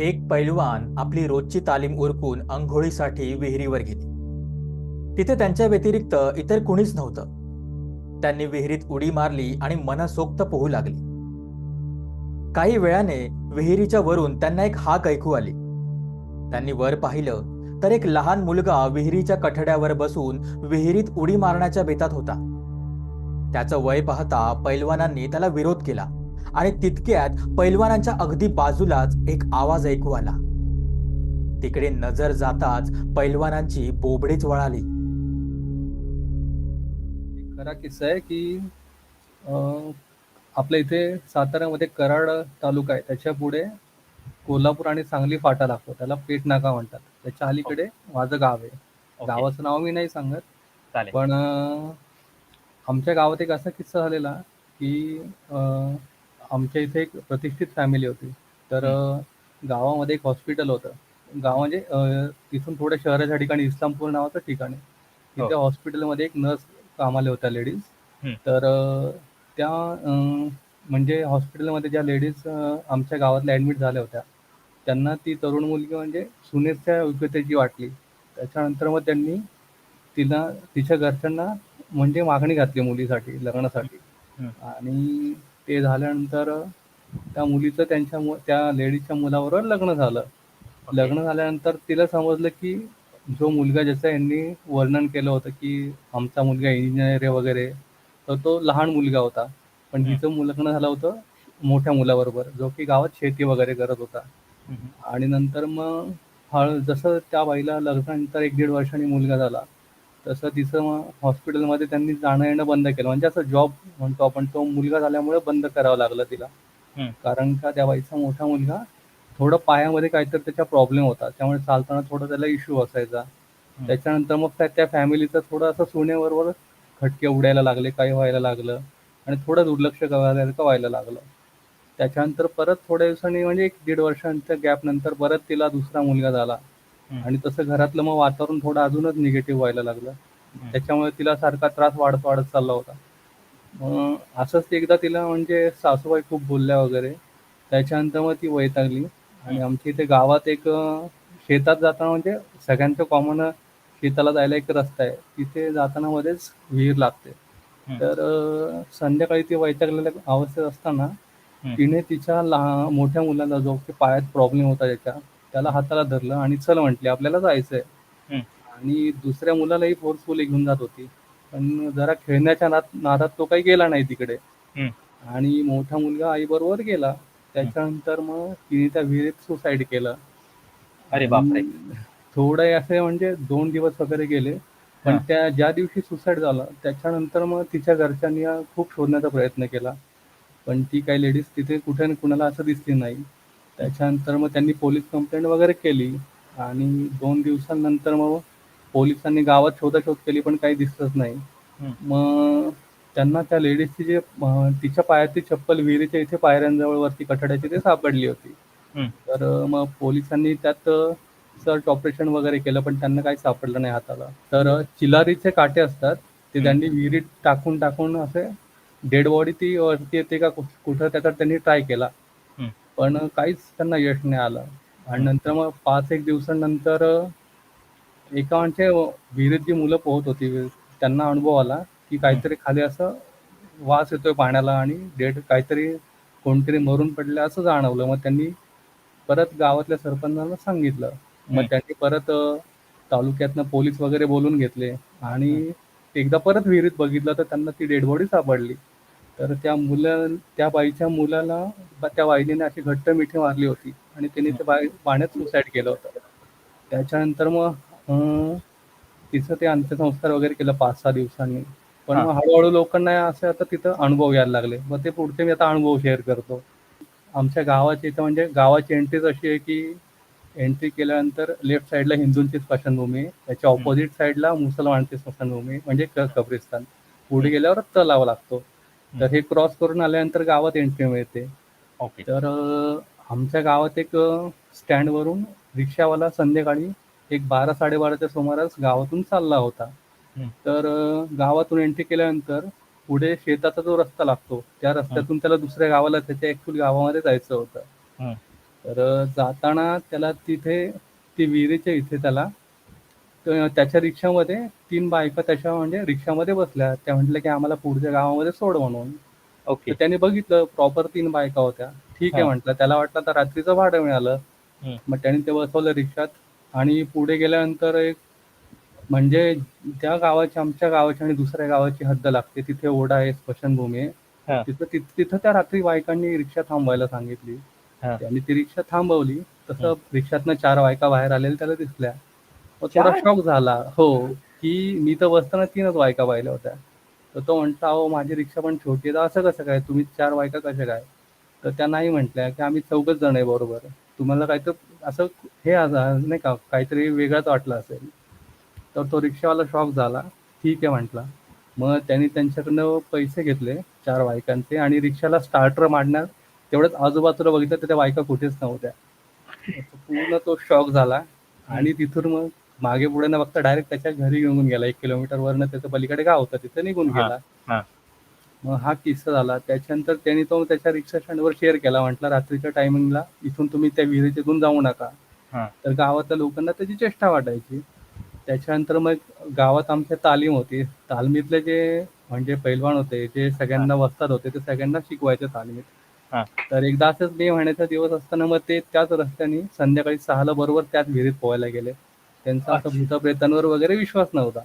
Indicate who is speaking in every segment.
Speaker 1: एक पैलवान आपली रोजची तालीम उरकून अंघोळीसाठी विहिरीवर गेली. तिथे त्यांच्या व्यतिरिक्त इतर कुणीच नव्हतं. त्यांनी विहिरीत उडी मारली आणि मनसोक्त पोहू लागली. काही वेळाने विहिरीच्या वरून त्यांना एक हाक ऐकू आली. त्यांनी वर पाहिलं तर एक लहान मुलगा विहिरीच्या कठड्यावर बसून विहिरीत उडी मारण्याच्या बेतात होता. त्याचं वय पाहता पैलवानांनी त्याला विरोध केला. आणि तितक्यात पैलवानांच्या अगदी बाजूलाच एक आवाज ऐकू आला. तिकडे नजर जाताच पैलवानांची बोबडीच वळाली.
Speaker 2: एक खरा किस्सा आहे की आपल्या इथे साताऱ्यामध्ये कराड तालुका आहे. त्याच्या पुढे कोल्हापूर आणि सांगली फाटा लागतो त्याला पेट नाका म्हणतात. त्याच्या अलीकडे माझं गाव आहे. गावाचं नाव मी नाही सांगत. पण आमच्या गावात एक असा किस्सा झालेला की अं, आमच्या इथे एक प्रतिष्ठित फॅमिली होती. तर अं, गावामध्ये एक हॉस्पिटल होतं. गाव म्हणजे अं, तिथून थोड्या शहराच्या ठिकाणी इस्लामपूर नावाचं ठिकाण. आहे तिथे
Speaker 3: हो.
Speaker 2: हॉस्पिटलमध्ये एक नर्स कामाला होत्या लेडीज
Speaker 3: हं.
Speaker 2: तर अं, त्या अं, म्हणजे हॉस्पिटलमध्ये ज्या लेडीज आमच्या गावातल्या ॲडमिट झाल्या होत्या. त्यांना ती तरुण मुलगी म्हणजे सुनेच्या योग्यतेची वाटली. त्याच्यानंतर मग त्यांनी तिला तिच्या घरच्यांना म्हणजे मागणी घातली मुलीसाठी लग्नासाठी.
Speaker 3: हं.
Speaker 2: आणि ते झाल्यानंतर त्या मुलीचं त्यांच्या मु- त्या लेडीजच्या मुलाबरोबर लग्न झालं. लग्न झाल्यानंतर तिला समजलं की जो मुलगा ज्याचं यांनी वर्णन केलं होतं की आमचा मुलगा इंजिनियर आहे वगैरे तर तो लहान मुलगा होता पण. तिचं लग्न झालं होतं मोठ्या मुलाबरोबर जो की गावात शेती वगैरे करत होता. आणि नंतर मग हळ जसं त्या बाईला लग्नानंतर एक दीड वर्षांनी मुलगा झाला तसं तिचं मग हॉस्पिटलमध्ये त्यांनी जाणं येणं बंद केलं. म्हणजे असं जॉब म्हणतो आपण तो मुलगा झाल्यामुळे बंद करावं लागलं तिला. कारण का त्या बाईचा मोठा मुलगा थोडं पायामध्ये काहीतरी त्याचा प्रॉब्लेम होता. त्यामुळे चालताना थोडा त्याला इश्यू असायचा. त्याच्यानंतर मग त्या फॅमिलीचं थोडं असं सोन्याबरोबर खटके उडायला लागले काही व्हायला लागलं. आणि थोडं दुर्लक्ष करायला व्हायला लागलं. त्याच्यानंतर परत थोड्या दिवसांनी म्हणजे एक दीड वर्षांच्या गॅप नंतर परत तिला दुसरा मुलगा झाला. आणि तसं घरातलं मग वातावरण थोडं अजूनच निगेटिव्ह व्हायला लागलं. त्याच्यामुळे तिला सारखा त्रास वाढत वाढत चालला होता. मग असंच एकदा तिला म्हणजे सासूबाई खूप बोलल्या वगैरे. त्याच्यानंतर मग ती वैतागली आणि आमच्या इथे गावात एक शेतात जाताना म्हणजे सगळ्यांचं कॉमन शेताला जायला एक रस्ता आहे. तिथे जाताना मध्येच विहीर लागते. तर संध्याकाळी ती वैतागलेल्या अवस्थेत असताना. तिने तिच्या लहान मोठ्या मुलाला जो की पायात प्रॉब्लेम होता त्याच्या त्याला हाताला धरलं आणि चल म्हटले आपल्याला जायचंय. आणि दुसऱ्या मुलालाही फोर्सफुली घेऊन जात होती. पण जरा खेळण्याच्या नाद नादात तो काही गेला नाही तिकडे. आणि मोठा मुलगा आई बरोबर गेला. त्याच्यानंतर मग तिने त्या विहिरीत सुसाईड केलं.
Speaker 3: अरे बापरे.
Speaker 2: थोडं असे म्हणजे दोन दिवस वगैरे गेले. पण. त्या ज्या दिवशी सुसाईड झाला त्याच्यानंतर मग तिच्या घरच्यांनी खूप शोधण्याचा प्रयत्न केला. पण ती काही लेडीज तिथे कुठे कुणाला असं दिसली नाही. त्याच्यानंतर मग त्यांनी पोलीस कंप्लेंट वगैरे केली आणि दोन दिवसांनंतर मग पोलिसांनी गावात शोधाशोध केली पण काही दिसतच नाही. मग त्यांना त्या लेडीजची जे तिच्या पायातली चप्पल विहिरीच्या इथे पायऱ्यांजवळ वरती कठड्याची ते सापडली होती. तर मग पोलिसांनी त्यात सर्च ऑपरेशन वगैरे केलं पण त्यांना काही सापडलं नाही हाताला तर चिलारीचे काटे असतात ते. त्यांनी विहिरीत टाकून टाकून असे डेड बॉडी ती वरती येते का कुठ- त्याचा त्यांनी ट्राय केला. पण काहीच त्यांना यश नाही आलं. आणि नंतर मग पाच एक दिवसांनंतर एका म्हणजे विहिरीत जी मुलं पोहत होती. त्यांना अनुभव आला की काहीतरी खाली असं वास येतोय पाण्याला आणि डेड काहीतरी कोणतरी मरून पडले असं जाणवलं. मग त्यांनी परत गावातल्या सरपंचांना सांगितलं. मग. त्यांनी परत तालुक्यातनं पोलीस वगैरे बोलून घेतले. आणि एकदा परत विहिरीत बघितलं तर त्यांना ती डेड बॉडी सापडली. तर त्या मुलं त्या बाईच्या मुलाला त्या बाईने अशी घट्ट मिठी मारली होती आणि त्यांनी त्या बाई पाण्यात सुसाईड केलं होतं. त्याच्यानंतर मग तिचं ते अंत्यसंस्कार वगैरे केलं पाच सहा दिवसांनी. पण. मग हळूहळू लोकांना असं आता तिथं अनुभव यायला लागले. मग ते पुढचे मी आता अनुभव शेअर करतो. आमच्या गावाची इथं म्हणजे गावाची एंट्रीच अशी आहे की एंट्री केल्यानंतर लेफ्ट साईडला हिंदूंची स्मशानभूमी आहे त्याच्या ऑपोजिट साईडला मुसलमानांची स्मशानभूमी म्हणजे कब्रिस्तान पुढे गेल्यावर तलाव लागतो. तर हे क्रॉस करून आल्यानंतर गावात एंट्री मिळते.
Speaker 3: ओके.
Speaker 2: तर आमच्या गावात एक अं, स्टँडवरून रिक्षावाला संध्याकाळी एक बारा साडेबाराच्या सुमारास गावातून चालला होता. तर गावातून एंट्री केल्यानंतर पुढे शेताचा जो रस्ता लागतो त्या रस्त्यातून त्याला दुसऱ्या गावाला त्याच्या ऍक्च्युअल गावामध्ये जायचं होतं. तर जाताना त्याला तिथे ती विहिरीच्या इथे त्याला त्याच्या रिक्षामध्ये तीन बायका त्याच्या म्हणजे रिक्षामध्ये बसल्या. त्या म्हटल्या की आम्हाला पुढच्या गावामध्ये सोड म्हणून.
Speaker 3: ओके.
Speaker 2: तर त्याने बघितलं प्रॉपर तीन बायका होत्या. ठीक आहे
Speaker 3: हा.
Speaker 2: म्हटलं. त्याला वाटलं आता रात्रीचं भाडं मिळालं.
Speaker 3: हम्म.
Speaker 2: मग त्याने ते बसवलं रिक्षात. आणि पुढे गेल्यानंतर एक म्हणजे त्या गावाची आमच्या गावाची आणि दुसऱ्या गावाची हद्द लागते. तिथे ओढा आहे स्मशानभूमी आहे. तिथं तिथं तिथं त्या रात्री बायकांनी रिक्षा थांबवायला सांगितली.
Speaker 3: हा.
Speaker 2: त्यांनी ती रिक्षा थांबवली. तसं रिक्षातनं चार बायका बाहेर आलेल्या त्याला दिसल्या. मग थोडा? शॉक झाला. हो की मी तर बसताना तीनच बायका पाहिल्या होत्या. तर तो म्हटला अहो माझी रिक्षा पण छोटी आहे तर असं कसं काय? तुम्ही चार बायका कशा काय? तर त्या नाही म्हटल्या की आम्ही चौघच जण आहे बरोबर. तुम्हाला काय तर असं हे नाही का काहीतरी वेगळंच वाटलं असेल. तर तो रिक्षावाला शॉक झाला. ठीक आहे म्हटला. मग त्यांनी त्यांच्याकडनं पैसे घेतले चार बायकांचे आणि रिक्षाला स्टार्टर मारण्यात तेवढंच आजूबाजूला बघितलं तर त्या बायका कुठेच नव्हत्या. पूर्ण तो शॉक झाला. आणि तिथून मग मागे पुढे न बघता डायरेक्ट त्याच्या घरी घेऊन गेला. एक किलोमीटर वरनं त्याचं पलीकडे गाव होतं तिथे निघून गेला.
Speaker 3: हा.
Speaker 2: मग हा किस्सा झाला. त्याच्यानंतर त्यांनी तो त्याच्या रिक्षा स्टँडवर शेअर केला. म्हटलं रात्रीच्या टायमिंगला इथून तुम्ही त्या विहिरीतून जाऊ नका.
Speaker 3: हा.
Speaker 2: तर गावातल्या लोकांना त्याची चेष्टा वाटायची. त्याच्यानंतर मग गावात आमच्या तालीम होती. तालमीतले जे म्हणजे पैलवान होते जे सगळ्यांना वस्ताद होते ते सगळ्यांना शिकवायचे तालमीत.
Speaker 3: हा.
Speaker 2: तर एकदा असंच मे महिन्याचा दिवस असताना मग ते त्याच रस्त्याने संध्याकाळी सहाला बरोबर त्याच विहिरीत पोहायला गेले. त्यांचा असं. भूतप्रेतांवर वगैरे विश्वास नव्हता.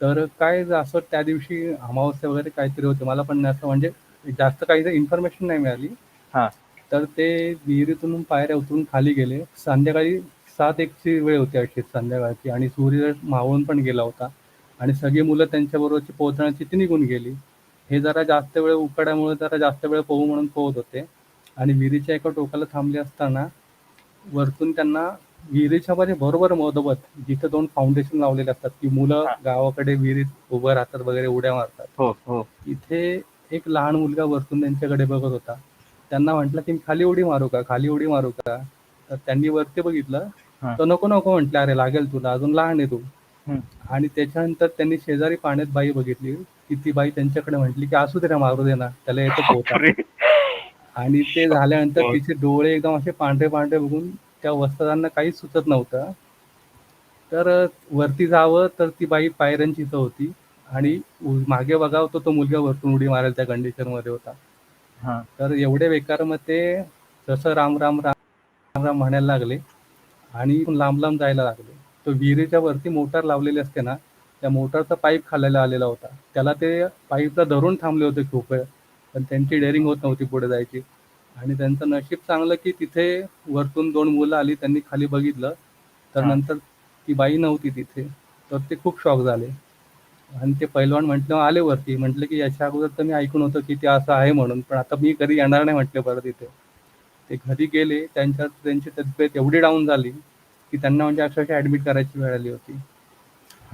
Speaker 2: तर काय असं त्या दिवशी अमावस्या वगैरे काहीतरी होते. मला पण असं म्हणजे जास्त काही इन्फॉर्मेशन नाही मिळाली.
Speaker 3: हा.
Speaker 2: तर ते विहिरीतून पायऱ्या उतरून खाली गेले. संध्याकाळी सात एकची वेळ होती अशी संध्याकाळची आणि सूर्य मावळून पण गेला होता. आणि सगळी मुलं त्यांच्याबरोबरची पोहोचण्याची ती निघून गेली. हे जरा जास्त वेळ उकाड्यामुळे जरा जास्त वेळ पोहू म्हणून पोहत होते. आणि विहिरीच्या एका टोकाला थांबले असताना वरतून त्यांना विहिरीच्या मध्ये बरोबर मधोमध जिथे दोन फाउंडेशन लावलेले असतात की मुलं. गावाकडे विहिरीत उभं राहतात वगैरे उड्या मारतात.
Speaker 3: हो हो.
Speaker 2: इथे एक लहान मुलगा वरतून त्यांच्याकडे बघत होता. त्यांना म्हटलं की खाली उडी मारू का? खाली उडी मारू का? तर त्यांनी वरती बघितलं. तर नको नको म्हटलं अरे लागेल तुला अजून लहान आहे तू. आणि त्याच्यानंतर त्यांनी शेजारी पाण्यात बाई बघितली की ती बाई त्यांच्याकडे म्हटली की असू दे मारू दे ना त्याला येतो पोहता आणि ते झाल्यानंतर
Speaker 3: हो.
Speaker 2: तिचे डोळे एकदम असे पांढरे पांढरे बघून त्या वस्तादांना काहीच सुचत नव्हतं. तर वरती जावं तर ती बाई पायऱ्यांची इथं होती आणि मागे बघावं तर तो मुलगा वरतून उडी मारेल त्या कंडिशनमध्ये होता.
Speaker 3: हा.
Speaker 2: तर एवढे बेकार मग ते जसं राम राम राम राम म्हणायला लागले आणि लांब लांब जायला लागले. तो विहिरीच्या वरती मोटार लावलेली असते ना त्या मोटारचा पाईप खाल्याला आलेला होता. त्याला ते पाईपला धरून थांबले होते खूप वेळ पण त्यांची डेअरिंग होत नव्हती पुढे जायची. आणि त्यांचं नशीब चांगलं की तिथे वरतून दोन मुलं आली त्यांनी खाली बघितलं. तर. नंतर ती बाई नव्हती तिथे. तर ते खूप शॉक झाले. आणि ते पैलवान म्हटलं आले वरती. म्हटलं की याच्या अगोदर तर मी ऐकून होतं की ते असं आहे म्हणून पण आता मी कधी येणार नाही म्हटले परत इथे. ते घरी गेले. त्यांच्यात त्यांची तब्येत एवढी डाऊन झाली की त्यांना म्हणजे अक्षरशः ऍडमिट करायची वेळ आली होती.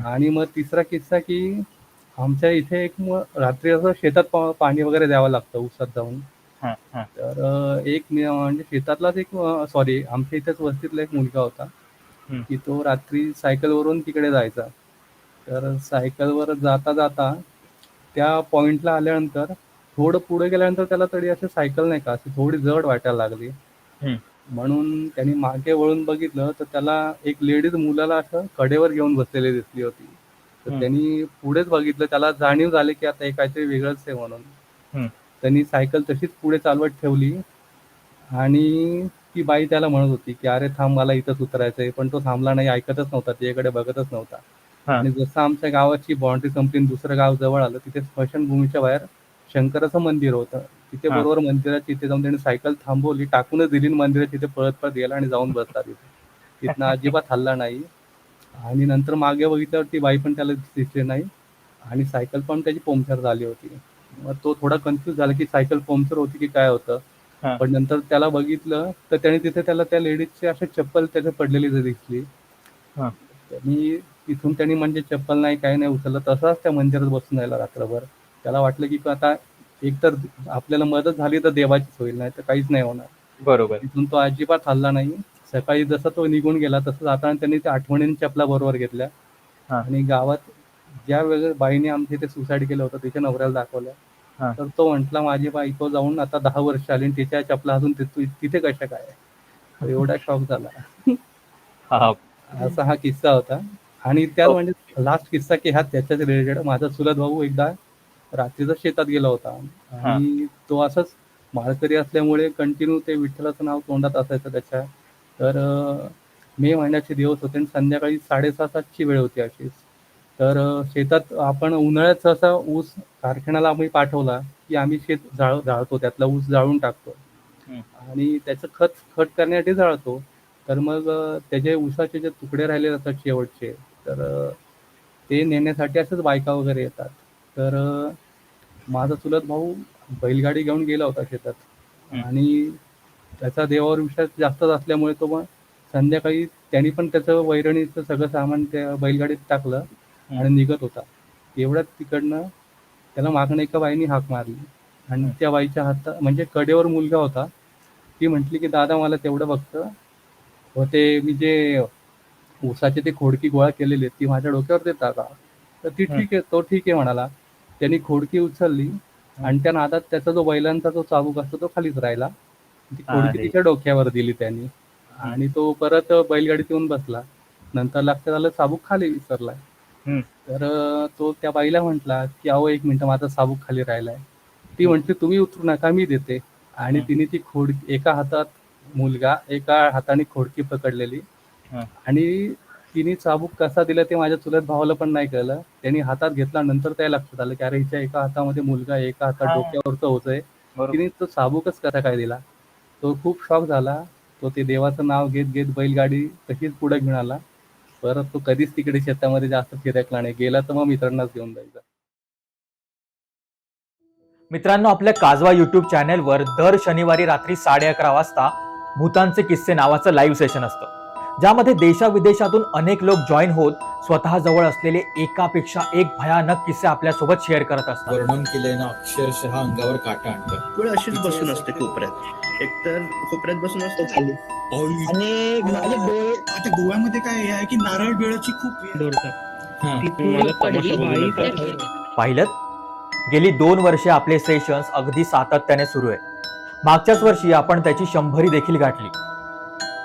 Speaker 2: आणि मग तिसरा किस्सा की आमच्या इथे एक मग रात्री असं शेतात पाणी वगैरे द्यावं लागतं उसात जाऊन. तर एक म्हणजे शेतातलाच एक सॉरी आमच्या इथेच वस्तीतला एक मुलगा होता. की तो रात्री सायकलवरून तिकडे जायचा तर सायकलवर जाता जाता त्या पॉइंटला आल्यानंतर थोडं पुढे गेल्यानंतर त्याला तरी असं सायकल नाही का अशी थोडी जड वाटायला लागली. म्हणून त्यांनी मागे वळून बघितलं तर त्याला एक लेडीज मुलाला असं कडेवर घेऊन बसलेली दिसली होती तर. त्यांनी पुढेच बघितलं त्याला जाणीव झाली की आता हे काहीतरी वेगळंच आहे म्हणून. त्यांनी सायकल तशीच पुढे चालवत ठेवली. आणि ती बाई त्याला म्हणत होती की अरे थांब मला इथंच उतरायचंय. पण तो थांबला नाही ऐकतच नव्हता त्याच्याकडे बघतच नव्हता. आणि जसं आमच्या गावाची बाउंड्री संपली दुसरं गाव जवळ आलं तिथे स्मशानभूमीच्या बाहेर शंकराचं मंदिर होतं. तिथे. बरोबर मंदिरात तिथे जाऊन त्याने सायकल थांबवली टाकूनच दिली मंदिरात तिथे पळत पळत गेला आणि जाऊन बसला तिथे. तिथनं अजिबात हल्ला नाही. आणि नंतर मागे बघितल्यावर ती बाई पण त्याला दिसली नाही. आणि सायकल पण त्याची पंक्चर झाली होती. मग तो थोडा कन्फ्युज झाला की सायकल पंक्चर होती की काय होतं. पण नंतर त्याला बघितलं तर त्याने तिथे त्याला त्या लेडीजची अशी चप्पल त्याच्या पडलेली दिसली.
Speaker 3: हा.
Speaker 2: त्यांनी तिथून त्यांनी म्हणजे चप्पल नाही काही नाही उचललं तसाच त्या मंदिरात बसून राहिला रात्रभर. त्याला वाटलं की आता एकतर आपल्याला मदत झाली तर देवाचीच होईल नाही तर काहीच नाही होणार.
Speaker 3: बरोबर.
Speaker 2: तिथून तो अजिबात हल्ला नाही. सकाळी जसा तो निघून गेला तसं जाताना त्यांनी त्या आठवणीने चपला बरोबर घेतल्या. आणि गावात ज्या वेळेस बाईने आमच्या इथे सुसाईड केलं होतं तिच्या नवऱ्याला दाखवलं.
Speaker 3: हा.
Speaker 2: तर तो म्हटला माझी बायको जाऊन आता दहा वर्ष आली आणि तिच्या चपला अजून तिथे तिथे कशा काय एवढा शॉक झाला.
Speaker 3: हा
Speaker 2: असा हा किस्सा होता. आणि त्यात म्हणजे लास्ट किस्सा की हा त्याच्याच रिलेटेड माझा चुलत भाऊ एकदा रात्रीचा शेतात गेला होता. आणि तो असाच माळकरी असल्यामुळे कंटिन्यू ते विठ्ठलाचं नाव तोंडात असायचं त्याच्या. तर अं, मे महिन्याचे दिवस होते आणि संध्याकाळी साडेसहा सातची वेळ होती अशीच. तर शेतात आपण उन्हाळ्यात असा ऊस कारखान्याला आम्ही पाठवला की आम्ही शेत जाळ जाळतो त्यातला ऊस जाळून टाकतो. आणि त्याचं खत खत करण्यासाठी जाळतो. तर मग त्याचे ऊसाचे जे तुकडे राहिलेले असतात शेवटचे तर ते नेण्यासाठी असंच बायका वगैरे येतात. तर माझा चुलत भाऊ बैलगाडी घेऊन गेला होता शेतात. आणि त्याचा देवावर विश्वास जास्तच असल्यामुळे तो मग संध्याकाळी त्यांनी पण त्याचं वैरणीचं सगळं सामान त्या बैलगाडीत टाकलं. आणि निघत होता. एवढ्यात तिकडनं त्याला मागणं एका बाईने हाक मारली. आणि त्या बाईच्या हातात म्हणजे कडेवर मुलगा होता ती म्हटली की दादा मला तेवढं बघतं व ते मी जे ऊसाचे ते खोडकी गोळा केलेली ती माझ्या डोक्यावर देता का? तर ती ठीक आहे तो ठीक आहे म्हणाला. त्यांनी खोडकी उचलली आणि त्या नादात त्याचा जो बैलांचा जो चाबूक असतो तो खालीच राहिला. ती खोडकी. तिच्या डोक्यावर दिली त्यांनी. आणि तो परत बैलगाडीत येऊन बसला. नंतर लक्षात आलं चाबूक खाली विसरलाय. तर अं, तो त्या बाईला म्हटला की अहो एक मिनिट माझा चाबूक खाली राहिलाय. ती म्हटली तुम्ही उतरू नका मी देते. आणि. तिने ती खोड एका हातात मुलगा एका हाताने खोडकी पकडलेली. आणि तिने चाबूक कसा दिला ते माझ्या चुलत भावाला पण नाही कळलं. त्यांनी हातात घेतला नंतर त्या लक्षात आलं की अरे हिच्या एका हातामध्ये मुलगा आहे, एका हातात
Speaker 3: हा.
Speaker 2: डोक्यावरचं होतंय
Speaker 3: बरोबर.
Speaker 2: तिने तो चाबूकच कसा काय दिला? तो खूप शॉक झाला. तो ते देवाचं नाव घेत घेत बैलगाडी तशीच पुढे घेऊन आला. परत तो कधीच तिकडे शेतामध्ये जास्त फिरकला नाही. गेला तर मग मित्रांनाच घेऊन जायचा.
Speaker 1: मित्रांनो आपल्या काजवा युट्यूब चॅनेलवर दर शनिवारी रात्री साडे अकरा वाजता भूतांचे किस्से नावाचं लाईव्ह सेशन असतं. ज्यामध्ये देशाविदेशातून अनेक लोक जॉईन होत स्वतः जवळ असलेले एकापेक्षा एक भयानक किस्से आपल्यासोबत शेअर करत असतात.
Speaker 4: वर्णन केलंय ना अक्षरशः अंगावर काटा आणतं
Speaker 5: वेळ अशीच बसून असते कोपऱ्यात? एकतर कोपऱ्यात बसून असते. खाली
Speaker 6: आणि माझे डोळे
Speaker 7: आता गोव्यामध्ये काय हे आहे? की नारळ बिळाची खूप
Speaker 4: हा.
Speaker 1: पाहिलं गेली दोन वर्षे आपले सेशन्स अगदी सातत्याने सुरू आहे मागच्याच वर्षी आपण त्याची शंभरी देखील गाठली.